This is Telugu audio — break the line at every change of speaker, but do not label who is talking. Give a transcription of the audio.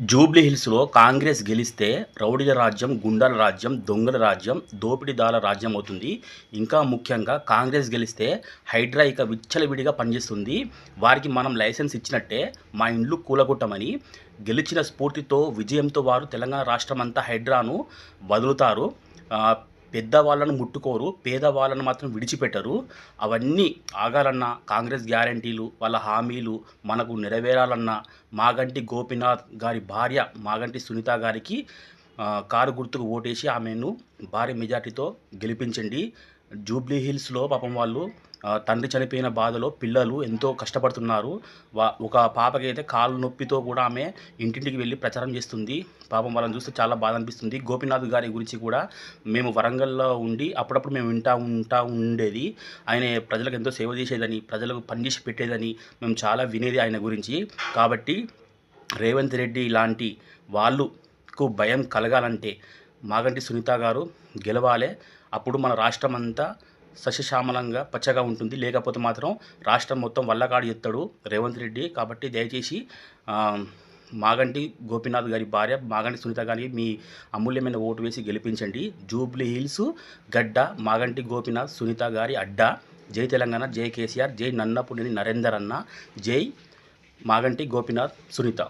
జూబ్లీహిల్స్లో కాంగ్రెస్ గెలిస్తే రౌడీల రాజ్యం గుండాల రాజ్యం దొంగల రాజ్యం దోపిడీదాల రాజ్యం అవుతుంది. ఇంకా ముఖ్యంగా కాంగ్రెస్ గెలిస్తే హైడ్రా ఇక విచ్చలవిడిగా పనిచేస్తుంది. వారికి మనం లైసెన్స్ ఇచ్చినట్టే మా ఇండ్లు కూలగొట్టమని గెలిచిన స్ఫూర్తితో విజయంతో వారు తెలంగాణ రాష్ట్రం అంతా హైడ్రాను వదులుతారు. పెద్దవాళ్ళను ముట్టుకోరు పేదవాళ్ళను మాత్రం విడిచిపెట్టరు. అవన్నీ ఆగాలన్నా కాంగ్రెస్ గ్యారంటీలు వాళ్ళ హామీలు మనకు నెరవేరాలన్నా మాగంటి గోపీనాథ్ గారి భార్య మాగంటి సునీత గారికి కారు గుర్తుకు ఓటేసి ఆమెను భారీ మెజార్టీతో గెలిపించండి. జూబ్లీ హిల్స్లో పాపం వాళ్ళు తండ్రి చనిపోయిన బాధలో పిల్లలు ఎంతో కష్టపడుతున్నారు. వా ఒక పాపకైతే కాలు నొప్పితో కూడా ఆమె ఇంటింటికి వెళ్ళి ప్రచారం చేస్తుంది. పాపం వాళ్ళని చూస్తే చాలా బాధ అనిపిస్తుంది. గోపీనాథ్ గారి గురించి కూడా మేము వరంగల్లో ఉండి అప్పుడప్పుడు మేము వింటా ఉంటా ఉండేది. ఆయన ప్రజలకు ఎంతో సేవ చేసేదని ప్రజలకు పనిచేసి పెట్టేదని మేము చాలా వినేది ఆయన గురించి. కాబట్టి రేవంత్ రెడ్డి లాంటి కు భయం కలగాలంటే మాగంటి సునీత గారు గెలవాలి. అప్పుడు మన రాష్ట్రం అంతా సస్యశ్యామలంగా పచ్చగా ఉంటుంది. లేకపోతే మాత్రం రాష్ట్రం మొత్తం వల్లకాడు ఎత్తాడు రేవంత్ రెడ్డి. కాబట్టి దయచేసి మాగంటి గోపీనాథ్ గారి భార్య మాగంటి సునీత గారికి మీ అమూల్యమైన ఓటు వేసి గెలిపించండి. జూబ్లీ హిల్స్ గడ్డ మాగంటి గోపీనాథ్ సునీత గారి అడ్డ. జై తెలంగాణ జై కేసీఆర్ జై నన్నపునేని నరేందర్ అన్న. జై మాగంటి గోపీనాథ్ సునీత.